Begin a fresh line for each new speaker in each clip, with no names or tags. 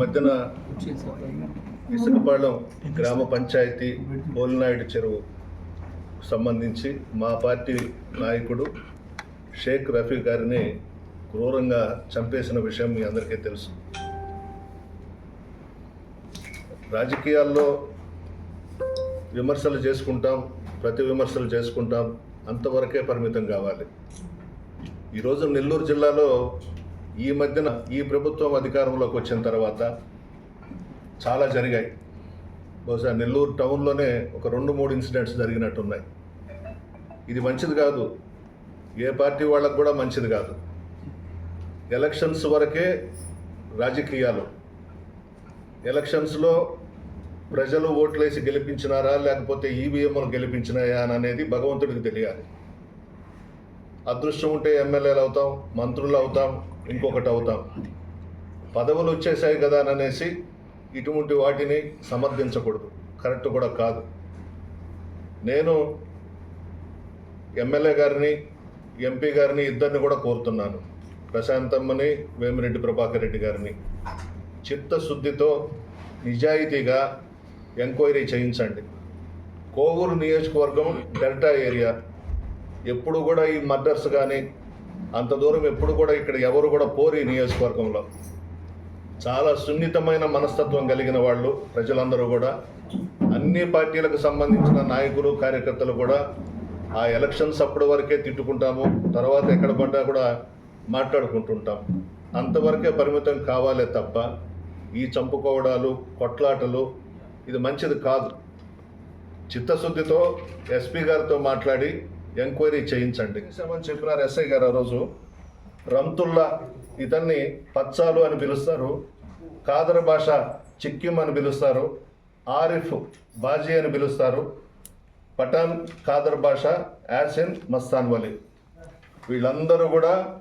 మధ్యన ఇసుకపాళెం గ్రామ పంచాయతీ బోలినాయుడు చెరువు సంబంధించి మా పార్టీ నాయకుడు షేక్ రఫీ గారిని క్రూరంగా చంపేసిన విషయం మీ అందరికీ తెలుసు. రాజకీయాల్లో విమర్శలు చేసుకుంటాం ప్రతి విమర్శలు చేసుకుంటాం అంతవరకే పరిమితం కావాలి. ఈరోజు నెల్లూరు జిల్లాలో ఈ మధ్యన ఈ ప్రభుత్వం అధికారంలోకి వచ్చిన తర్వాత చాలా జరిగాయి. బహుశా నెల్లూరు టౌన్లోనే ఒక రెండు మూడు ఇన్సిడెంట్స్ జరిగినట్టున్నాయి. ఇది మంచిది కాదు. ఏ పార్టీ వాళ్ళకు కూడా మంచిది కాదు. ఎలక్షన్స్ వరకే రాజకీయాలు. ఎలక్షన్స్లో ప్రజలు ఓట్లేసి గెలిపించినారా లేకపోతే ఈవీఎంలు గెలిపించినాయా అని అనేది భగవంతుడికి తెలియాలి. అదృష్టం ఉంటే ఎమ్మెల్యేలు అవుతాం మంత్రులు అవుతాం ఇంకొకటి అవుతాం పదవులు వచ్చేసాయి కదా అని అనేసి ఇటువంటి వాటిని సమర్థించకూడదు. కరెక్ట్ కూడా కాదు. నేను ఎమ్మెల్యే గారిని ఎంపీ గారిని ఇద్దరిని కూడా కోరుతున్నాను. ప్రశాంతమ్మని వేమిరెడ్డి ప్రభాకర్ రెడ్డి గారిని. చిత్తశుద్ధితో నిజాయితీగా ఎంక్వైరీ చేయించండి. కోవూరు నియోజకవర్గం డెల్టా ఏరియా. ఎప్పుడు కూడా ఈ మర్డర్స్ కానీ అంత దూరం ఎప్పుడు కూడా ఇక్కడ ఎవరు కూడా పోరు ఈ నియోజకవర్గంలో. చాలా సున్నితమైన మనస్తత్వం కలిగిన వాళ్ళు ప్రజలందరూ కూడా. అన్ని పార్టీలకు సంబంధించిన నాయకులు కార్యకర్తలు కూడా ఆ ఎలక్షన్స్ అప్పటి వరకే తిట్టుకుంటాము తర్వాత ఎక్కడ పడ్డా కూడా మాట్లాడుకుంటుంటాం. అంతవరకే పరిమితం కావాలే తప్ప ఈ చంపుకోవడాలు కొట్లాటలు ఇది మంచిది కాదు. చిత్తశుద్ధితో ఎస్పీ గారితో మాట్లాడి ఎంక్వైరీ చేయించండి. అని చెప్పినారు ఎస్ఐ గారు ఆ రోజు. రంతుల్లా ఇతన్ని పచ్చాలు అని పిలుస్తారు. కాదర భాష చిక్కిం అని పిలుస్తారు. ఆరిఫ్ బాజీ అని పిలుస్తారు. పఠాన్ కాదర్ భాష యాసిన్ మస్తాన్ వలి. వీళ్ళందరూ కూడా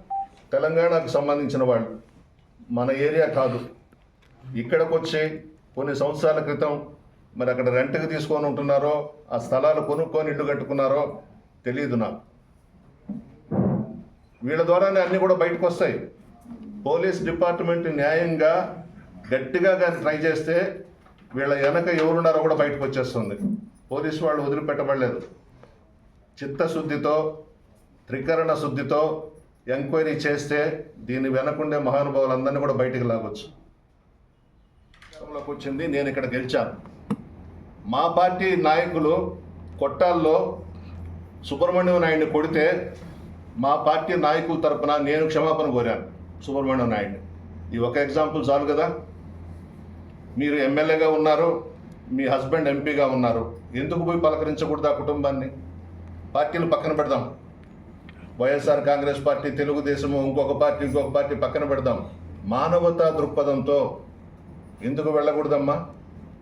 తెలంగాణకు సంబంధించిన వాళ్ళు. మన ఏరియా కాదు. ఇక్కడికి వచ్చి కొన్ని సంవత్సరాల క్రితం మరి అక్కడ రెంట్కి తీసుకొని ఉంటున్నారో ఆ స్థలాలు కొనుక్కొని ఇల్లు కట్టుకున్నారో తెలియదు నాకు. వీళ్ళ ద్వారానే అన్నీ కూడా బయటకు వస్తాయి. పోలీస్ డిపార్ట్మెంట్ న్యాయంగా గట్టిగా కానీ ట్రై చేస్తే వీళ్ళ వెనక ఎవరున్నారో కూడా బయటకు వచ్చేస్తుంది. పోలీసు వాళ్ళు వదిలిపెట్టబడలేదు. చిత్తశుద్ధితో త్రికరణ శుద్ధితో ఎంక్వైరీ చేస్తే దీని వెనకుండే మహానుభావులందరినీ కూడా బయటికి లాగొచ్చు. వచ్చింది నేను ఇక్కడ గెలిచాను. మా పార్టీ నాయకులు కొట్టాల్లో సుబ్రహ్మణ్యం నాయుడిని కొడితే మా పార్టీ నాయకుల తరపున నేను క్షమాపణ కోరాను సుబ్రహ్మణ్యం నాయుడిని. ఈ ఒక ఎగ్జాంపుల్ చాలు కదా? మీరు ఎమ్మెల్యేగా ఉన్నారు మీ హస్బెండ్ ఎంపీగా ఉన్నారు. ఎందుకు పోయి పలకరించకూడదు ఆ కుటుంబాన్ని? పార్టీలు పక్కన పెడదాం. వైఎస్ఆర్ కాంగ్రెస్ పార్టీ తెలుగుదేశము ఇంకొక పార్టీ ఇంకొక పార్టీ పక్కన పెడదాం. మానవతా దృక్పథంతో ఎందుకు వెళ్ళకూడదమ్మా?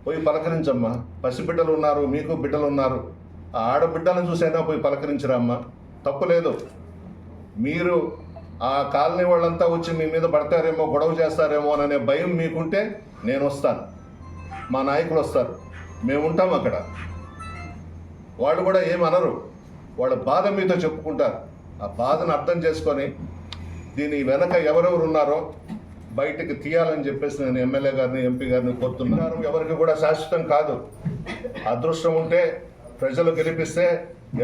పోయి పలకరించమ్మా. పసిబిడ్డలు ఉన్నారు మీకు బిడ్డలు ఉన్నారు. ఆడబిడ్డలను చూసైనా పోయి పలకరించరమ్మా తప్పు లేదు. మీరు ఆ కాలనీ వాళ్ళంతా వచ్చి మీ మీద పడతారేమో గొడవ చేస్తారేమో అనే భయం మీకుంటే నేను వస్తాను. మా నాయకులు వస్తారు. మేము ఉంటాం అక్కడ. వాళ్ళు కూడా ఏమనరు వాళ్ళ బాధ మీతో చెప్పుకుంటారు. ఆ బాధను అర్థం చేసుకొని దీని వెనక ఎవరెవరు ఉన్నారో బయటకు తీయాలని చెప్పేసి నేను ఎమ్మెల్యే గారిని ఎంపీ గారిని కోరుతున్నాను. ఎవరికి కూడా శాశ్వతం కాదు. అదృష్టం ఉంటే ప్రజలు గెలిపిస్తే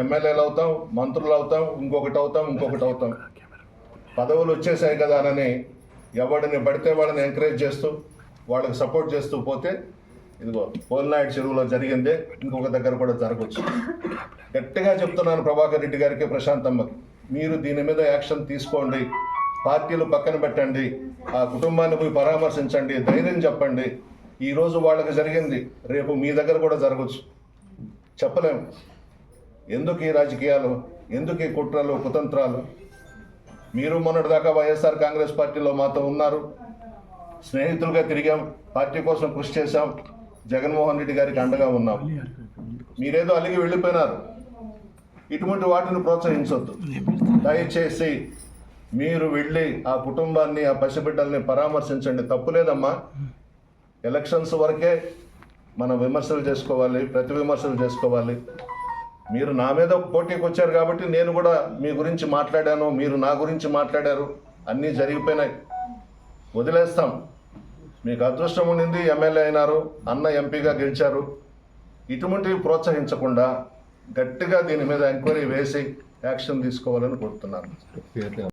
ఎమ్మెల్యేలు అవుతాం మంత్రులు అవుతాం ఇంకొకటి అవుతాం ఇంకొకటి అవుతాం. పదవులు వచ్చేసాయి కదా అని ఎవరిని పడితే వాళ్ళని ఎంకరేజ్ చేస్తూ వాళ్ళకి సపోర్ట్ చేస్తూ పోతే ఇదిగో పోల్నాయుడు చెరువులో జరిగిందే ఇంకొక దగ్గర కూడా జరగవచ్చు గట్టిగా చెప్తున్నాను ప్రభాకర్ రెడ్డి గారికి ప్రశాంతమ్మకి మీరు దీని మీద యాక్షన్ తీసుకోండి పార్టీలు పక్కన పెట్టండి ఆ కుటుంబాన్ని పోయి పరామర్శించండి ధైర్యం చెప్పండి. ఈరోజు వాళ్ళకి జరిగింది రేపు మీ దగ్గర కూడా జరగచ్చు. చెప్పలేము. ఎందుకు ఈ రాజకీయాలు? ఎందుకు ఈ కుట్రలు కుతంత్రాలు? మీరు మొన్నటిదాకా వైఎస్ఆర్ కాంగ్రెస్ పార్టీలో మాతో ఉన్నారు. స్నేహితులుగా తిరిగాం. పార్టీ కోసం కృషి చేశాం. జగన్మోహన్ రెడ్డి గారికి అండగా ఉన్నాం. మీరేదో అలిగి వెళ్ళిపోయినారు. ఇటువంటి వాటిని ప్రోత్సహించవద్దు దయచేసి మీరు వెళ్ళి ఆ కుటుంబాన్ని ఆ పసిబిడ్డల్ని పరామర్శించండి. తప్పులేదమ్మా ఎలక్షన్స్ వరకే మనం విమర్శలు చేసుకోవాలి ప్రతి విమర్శలు చేసుకోవాలి. మీరు నా మీద పోటీకి వచ్చారు కాబట్టి నేను కూడా మీ గురించి మాట్లాడాను మీరు నా గురించి మాట్లాడారు. అన్నీ జరిగిపోయినాయి. వదిలేస్తాం. మీకు అదృష్టం ఉండింది ఎమ్మెల్యే అయినారు అన్న ఎంపీగా గెలిచారు. ఇటువంటివి ప్రోత్సహించకుండా గట్టిగా దీని మీద ఎంక్వైరీ వేసి యాక్షన్ తీసుకోవాలని కోరుతున్నాను.